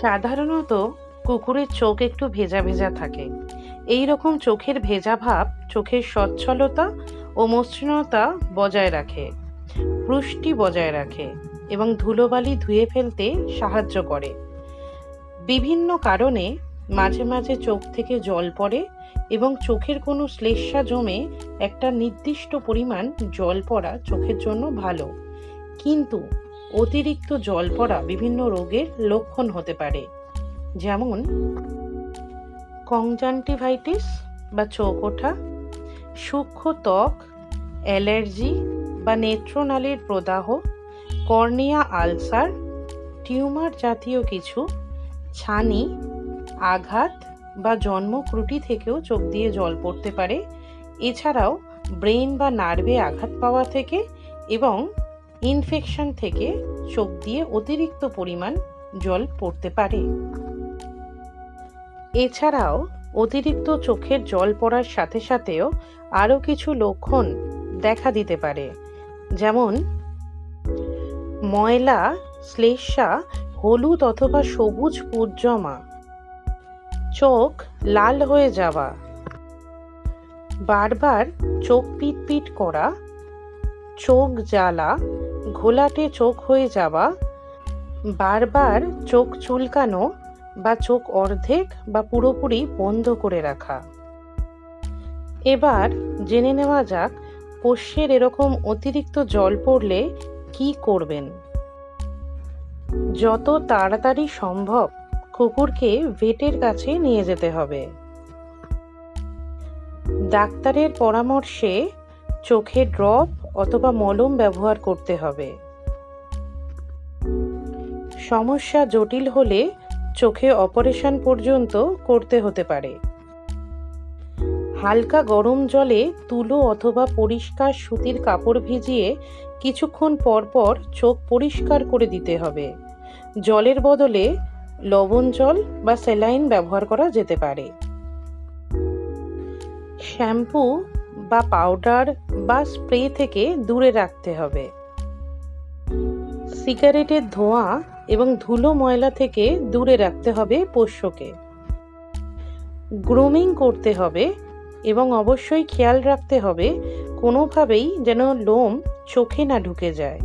সাধারণত কুকুরের চোখ একটু ভেজা ভেজা থাকে। এই রকম চোখের ভেজা ভাব চোখের সচ্ছলতা ও মসৃণতা বজায় রাখে, পুষ্টি বজায় রাখে এবং ধুলোবালি ধুয়ে ফেলতে সাহায্য করে। বিভিন্ন কারণে মাঝে মাঝে চোখ থেকে জল পড়ে এবং চোখের কোনো শ্লেষ্মা জমে একটা নির্দিষ্ট পরিমাণ জল পড়া চোখের জন্য ভালো। কিন্তু অতিরিক্ত জল পড়া বিভিন্ন রোগের লক্ষণ হতে পারে। যেমন কংজান্টিভাইটিস বা চোখ ওঠা, সূক্ষ্ম ত্বক, অ্যালার্জি বা নেত্রনালীর প্রদাহ, কর্নিয়া আলসার, টিউমার জাতীয় কিছু, ছানি, আঘাত বা জন্মক্রুটি থেকেও চোখ দিয়ে জল পড়তে পারে। এছাড়াও ব্রেন বা নার্ভে আঘাত পাওয়া থেকে এবং ইনফেকশন থেকে চোখ দিয়ে অতিরিক্ত পরিমাণ জল পড়তে পারে। এছাড়াও অতিরিক্ত চোখের জল পড়ার সাথে সাথেও আরও কিছু লক্ষণ দেখা দিতে পারে। যেমন, ময়লা শ্লেষ্মা হলুদ অথবা সবুজ পুজ জমা চোখ লাল হয়ে যাওয়া, বারবার চোখ পিটপিট করা, চোখ জ্বালা ঘোলাটে চোখ হয়ে যাওয়া, বারবার চোখ চুলকানো বা চোখ অর্ধেক বা পুরোপুরি বন্ধ করে রাখা। এবার জেনে নেওয়া যাক পোষ্যের এরকম অতিরিক্ত জল পড়লে কি করবেন। যত তাড়াতাড়ি সম্ভব কুকুরকে ভেটের কাছে নিয়ে যেতে হবে। ডাক্তারের পরামর্শে চোখে ড্রপ অথবা মলম ব্যবহার করতে হবে। সমস্যা জটিল হলে চোখে অপারেশন পর্যন্ত করতে হতে পারে। হালকা গরম জলে তুলো অথবা পরিষ্কার সুতির কাপড় ভিজিয়ে কিছুক্ষণ পর পর চোখ পরিষ্কার করে দিতে হবে। জলের বদলে লবণ জল বা স্যালাইন ব্যবহার করা যেতে পারে। শ্যাম্পু বা পাউডার বা স্প্রে থেকে দূরে রাখতে হবে। সিগারেটের ধোঁয়া এবং ধুলো ময়লা থেকে দূরে রাখতে হবে পোষ্যকে। গ্রুমিং করতে হবে এবং অবশ্যই খেয়াল রাখতে হবে কোনোভাবেই যেন লোম চোখে না ঢুকে যায়।